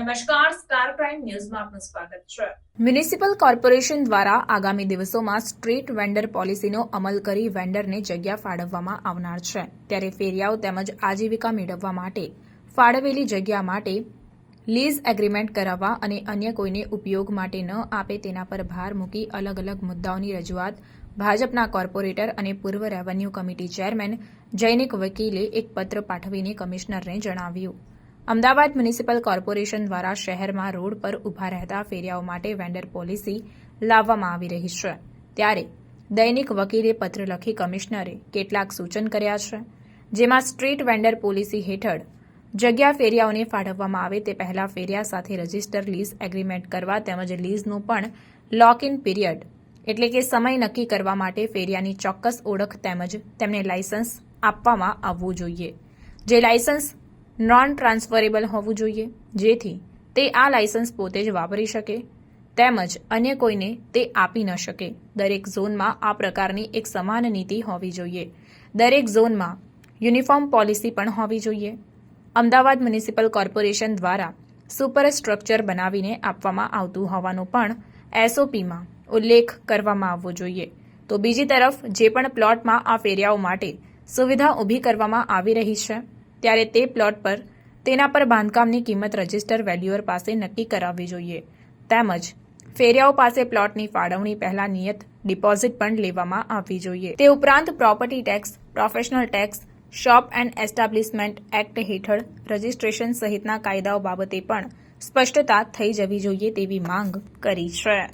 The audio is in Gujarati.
નમસ્કાર સ્ટાર ક્રાઇમ ન્યૂઝમાં આપનું સ્વાગત છે. મ્યુનિસિપલ કોર્પોરેશન દ્વારા આગામી દિવસોમાં સ્ટ્રીટ વેન્ડર પોલિસીનો અમલ કરી વેન્ડરને જગ્યા ફાળવવામાં આવનાર છે. ત્યારે ફેરિયાઓ તેમજ આજીવિકા મેળવવા માટે ફાળવેલી જગ્યા માટે લીઝ એગ્રીમેન્ટ કરાવવા અને અન્ય કોઈને ઉપયોગ માટે ન આપે તેના પર ભાર મૂકી અલગ અલગ મુદ્દાઓની રજૂઆત ભાજપના કોર્પોરેટર અને પૂર્વ રેવન્યુ કમિટી ચેરમેન જૈનિક વકીલે એક પત્ર પાઠવીને કમિશનરને જણાવ્યું. અમદાવાદ મ્યુનિસિપલ કોર્પોરેશન દ્વારા શહેરમાં રોડ પર ઊભા રહેતા ફેરિયાઓ માટે વેન્ડર પોલિસી લાવવામાં આવી રહી છે. ત્યારે દૈનિક વકીલે પત્ર લખી કમિશનરે કેટલાક સૂચન કર્યા છે. જેમાં સ્ટ્રીટ વેન્ડર પોલિસી હેઠળ જગ્યા ફેરિયાઓને ફાળવવામાં આવે તે પહેલા ફેરિયા સાથે રજિસ્ટર લીઝ એગ્રીમેન્ટ કરવા તેમજ લીઝનું પણ લોક ઇન પીરિયડ એટલે કે સમય નક્કી કરવા માટે ફેરિયાની ચોક્કસ ઓળખ તેમજ તેમને લાયસન્સ આપવામાં આવવું જોઈએ. જે લાયસન્સ નોન ટ્રાન્સફરેબલ હોવું જોઈએ, જેથી તે આ લાયસન્સ પોતે જ વાપરી શકે, તેમજ અન્ય કોઈને તે આપી ન શકે. દરેક ઝોનમાં આ પ્રકારની એક સમાન નીતિ હોવી જોઈએ. દરેક ઝોનમાં યુનિફોર્મ પોલિસી પણ હોવી જોઈએ. અમદાવાદ મ્યુનિસિપલ કોર્પોરેશન દ્વારા સુપર સ્ટ્રક્ચર બનાવીને આપવામાં આવતું હોવાનો પણ એસઓપીમાં ઉલ્લેખ કરવામાં આવવો જોઈએ. તો બીજી તરફ, જે પણ પ્લોટમાં આ ફેરિયાઓ માટે સુવિધા ઊભી કરવામાં આવી રહી છે ત્યારે તે પ્લોટ પર તેના પર બાંધકામની કિંમત રજિસ્ટર વેલ્યુઅર પાસે નક્કી કરાવવી જોઈએ. તેમજ ફેરિયાઓ પાસે પ્લોટની ફાળવણી પહેલા નિયત ડિપોઝિટ પણ લેવામાં આવવી જોઈએ. તે ઉપરાંત property tax, professional tax, shop and establishment act હેઠળ રજિસ્ટ્રેશન સહિતના કાયદાઓ બાબતે પણ સ્પષ્ટતા થઈ જવી જોઈએ તેવી માંગ કરી છે.